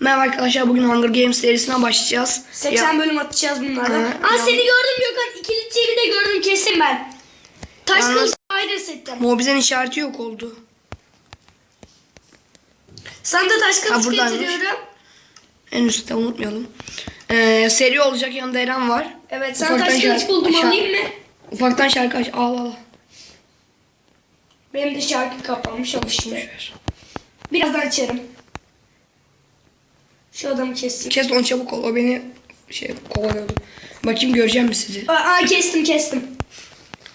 Merhaba arkadaşlar bugün Hunger Games serisine başlayacağız. 80 Ya- bölüm atacağız bunlardan. Ha, Aa ya- seni gördüm Gökhan. İkili TV'de de gördüm kesin ben. Taş kılıç ayrı settim. Mobizen işareti yok oldu. Sana da taş kılıç getiriyorum. En üstte unutmayalım. Ee, seri olacak yanında Eren var. Evet sana Ufaktan taş kılıç buldum şarkı- alayım mı? Ufaktan şarkı aç. Al al. Benim de şarkı kapanmış işte. Birazdan açarım. Şu adamı keseyim. Kes onu çabuk ol. O beni şey kovalıyordu. Bakayım göreceğim mi sizi? Aa, aa, kestim kestim.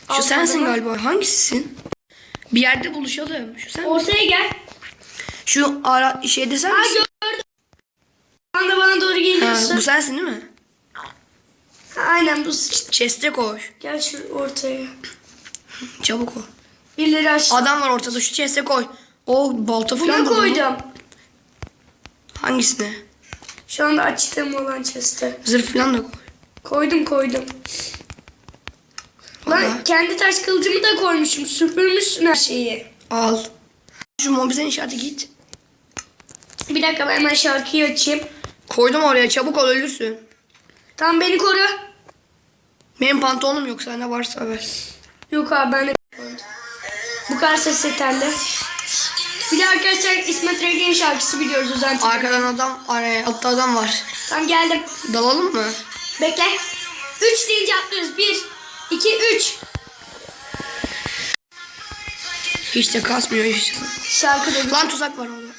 Şu Al sensin adamı. galiba. Hangisisin? Bir yerde buluşalım. Şu sen misin? Ortaya gel. Şu ara şeyde sen Aa misin? gördüm. Sen de bana doğru Ha, geliyorsun. bu sensin değil mi? Ha, Aynen bu sıçtı. Chest'e koş. Gel şu ortaya. Çabuk ol. Birileri aç. Adam var ortada. Şu chest'e koy. O balta Buna falan da var. koydum. Hangisine? Şu anda açtığım olan chest'e. Zırh falan da koy. Koydum koydum. Lan Valla. kendi taş kılıcımı da koymuşum. Süpürmüşsün her şeyi. Al. Şu mobizen işareti git. Bir dakika ben hemen şarkıyı açayım. Koydum oraya çabuk ol ölürsün. Tamam beni koru. Benim pantolonum yok sende varsa ver. Yok abi ben de. Bu kadar ses yeterli. Bir de arkadaşlar İsmet Regen'in şarkısı biliyoruz özellikle. Arkadan adam, araya altta adam var. Tamam geldim. Dalalım mı? Bekle. 3 deyince atlıyoruz. 1, 2, 3. Hiç de kasmıyor hiç. Şarkı da Lan tuzak var orada.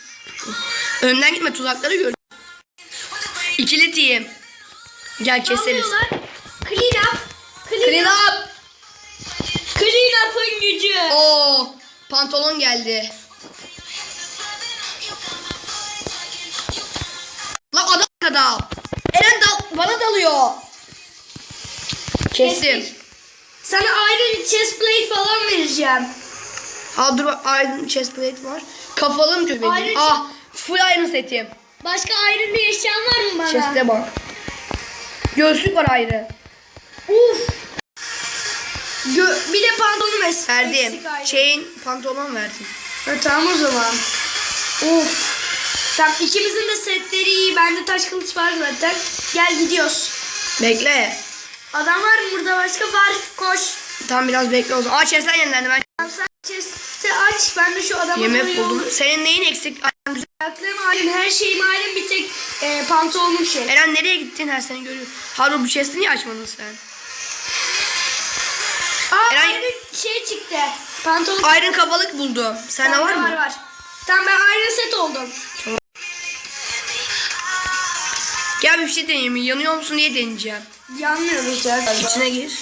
Önden gitme tuzakları gör. İkili team. Gel keseriz. Alıyorlar. Clean up. Clean, Clean up. up. Clean up'ın gücü. Oo, pantolon geldi. Kadar. Eren dal bana dalıyor. Kestim. Sana iron chest plate falan vereceğim. Ha dur iron chest plate var. Kafalım diyor benim. Iron ah full iron setim. Başka iron bir eşyan var mı bana? Chest'e bak. Göğüslük var ayrı. Uf. Gö- bir de pantolonum es- Verdim. Chain pantolon verdim. Ha, tamam o zaman. Uf. Tamam ikimizin de setleri iyi. Bende taş kılıç var zaten. Gel gidiyoruz. Bekle. Adam var mı burada başka var. Koş. Tam biraz bekle o zaman. Aa chest'ler yenilendi ben. Tamam sen chest'i aç. Ben de şu adama Yemek buldum. Senin neyin eksik? Ayaklığım iron. Her şeyim iron. Bir tek e, pantolonum şey. Eren nereye gittin? Her seni görüyorum. Harun bu chest'i niye açmadın sen? Aa Eren- şey çıktı. Pantolon. Iron kafalık buldum. Sende var mı? Var var. Tamam ben iron set oldum. Gel bir şey deneyeyim. Yanıyor musun diye deneyeceğim. Yanmıyoruz ya galiba. İçine gir.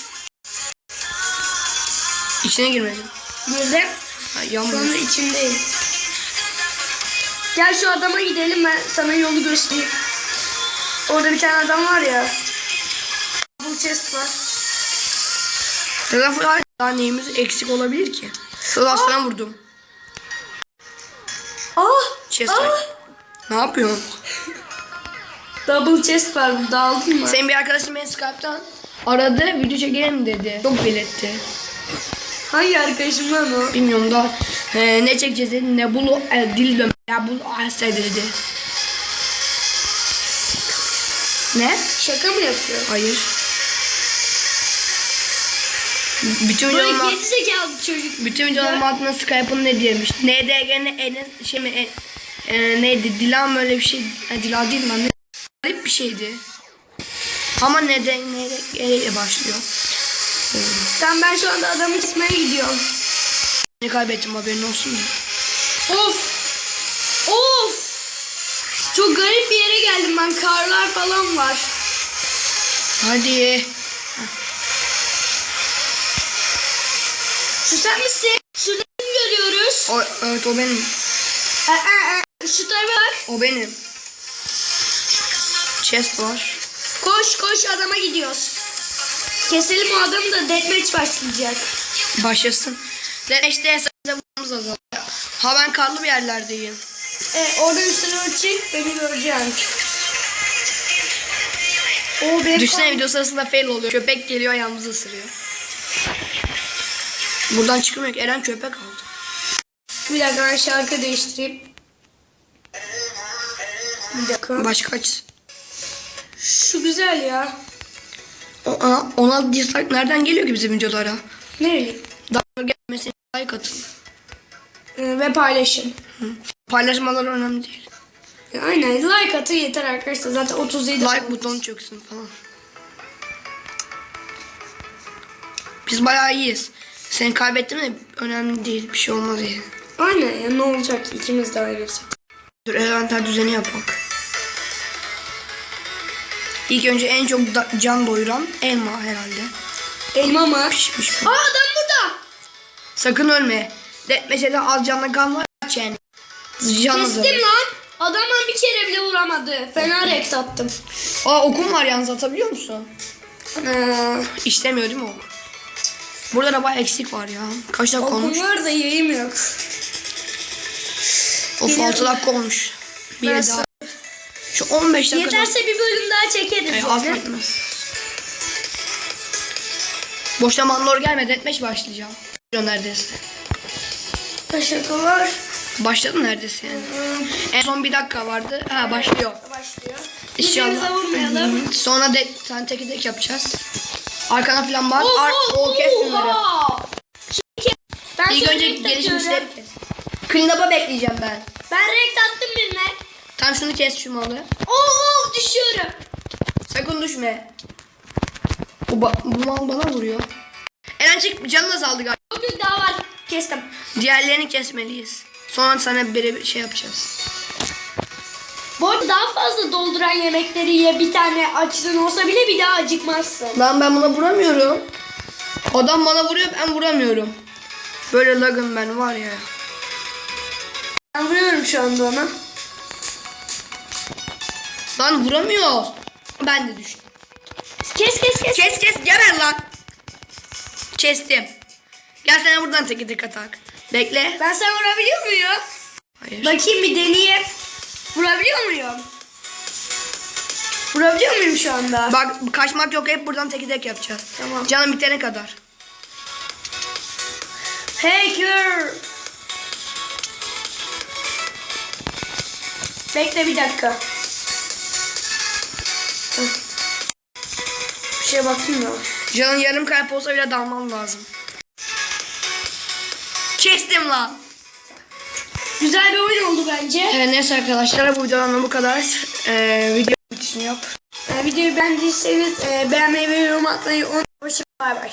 İçine girmedim. Girdim. Ha, yanmıyor. anda içindeyim. Gel şu adama gidelim ben sana yolu göstereyim. Orada bir tane adam var ya. Bu chest var. İron? Daha neyimiz eksik olabilir ki? Sıla sana vurdum. Ah! Chest Ah! Ne yapıyorsun? Double chest var burada aldın mı? Senin bir arkadaşın beni Skype'tan aradı. Video çekelim dedi. Çok belirtti. Hangi arkadaşım lan o? Bilmiyorum da e, ne çekeceğiz dedi. Ne bulu e, dil dön. Ya bulu ase dedi. Ne? Şaka mı yapıyor? Hayır. Bütün Böyle videoların, geri zekalı çocuk. bütün videoların altına Skype'ın ne diyemiş? NDG'nin E'nin şey mi? E, e, neydi? Dilan mı öyle bir şey? Ha, Dilan değil mi? Şeydi. Ama neden NDG ile başlıyor. Tamam ben şu anda adamı kesmeye gidiyorum. Ne kaybettim haberin olsun? Of! Of! Çok garip bir yere geldim ben. Karlar falan var. Hadi. Şu sen misin? Şurada görüyoruz? O, evet o benim. Aa, aa, aa. Şu tarafa bak. O benim. Chest var. Koş koş adama gidiyoruz. Keselim o adamı da deathmatch başlayacak. Başlasın. Lan işte hesabımız azalıyor. Ha ben karlı bir yerlerdeyim. E, oradan üstüne ölçecek beni göreceksin. O benim Düşünsene video sırasında fail oluyor. Köpek geliyor ayağımızı ısırıyor. Buradan çıkmıyor ki. Eren köpek aldı. Bir dakika ben şarkı değiştireyim. Bir dakika. Başka aç. Şu güzel ya. O, aa, ona dislike nereden geliyor ki bizim videolara? Ne bileyim. Daha gelmesi like atın. Ee, ve paylaşın. Paylaşmalar önemli değil. Aynen like atın yeter arkadaşlar. Zaten 37 Like butonu çöksün falan. Biz bayağı iyiyiz. Seni kaybettim de önemli değil. Bir şey olmaz yani. Aynen ya ne olacak ki ikimiz de aynısı. Dur envanter düzeni yapak. İlk önce en çok can doyuran elma herhalde. Elma mı? Pişmiş Aa bu. adam burada. Sakın ölme. De mesela az canla kalma aç yani. Can azalır. Kestim lan. Adama bir kere bile vuramadı. Fena rekt attım. Aa okum var yalnız atabiliyor musun? Ee, İşlemiyor değil mi ok? Burada da bayağı eksik var ya. Kaç dakika olmuş? okum var da yayım yok. Of Biliyorum. 6 dakika olmuş. Bir daha. Şu 15 dakika. Yeterse bir bölüm daha çekeriz. Zaten. az bitmez. Boşta mandor gelmedi. Etmeş başlayacağım. Neredeyse. Var? Başladı neredeyse yani. En son bir dakika vardı. Ha başlıyor. Başlıyor. İnşallah. Hı. Sonra de sen tek tek yapacağız. Arkana falan. Oo, Ar o kes bunları. Ben İlk önce gelişmişleri kes. Clean bekleyeceğim ben. Ben renk attım birine. Tam şunu kes şu malı. Oo, oo düşüyorum. Sakın düşme. Bu, bu mal bana vuruyor. Eren çık canın azaldı galiba. Bugün daha var. Kestim. Diğerlerini kesmeliyiz. Sonra sana bir şey yapacağız. Bu arada daha fazla dolduran yemekleri ye bir tane açlığın olsa bile bir daha acıkmazsın. Lan ben buna vuramıyorum. Adam bana vuruyor ben vuramıyorum. Böyle lagım ben var ya. Ben vuruyorum şu anda ona. Lan vuramıyor. Ben de düştüm. Kes kes kes. Kes kes geber lan. Kestim. Gel sana buradan teki tek atak. Bekle. Ben sana vurabiliyor muyum? Hayır. Bakayım bir deneyeyim. Vurabiliyor muyum? Vurabiliyor muyum şu anda? Bak kaçmak yok hep buradan teki tek yapacağız. Tamam. Canım bitene kadar. Hacker. Bekle bir dakika. Bir şeye bakayım ya. Canın yarım kalp olsa bile dalmam lazım. Kestim lan. Güzel bir oyun oldu bence. Evet, neyse arkadaşlar bu videodan bu kadar. Ee, video bitişini yap. Ee, videoyu beğendiyseniz e, beğenmeyi ve yorum atmayı unutmayın. Hoşçakalın. Bay bay.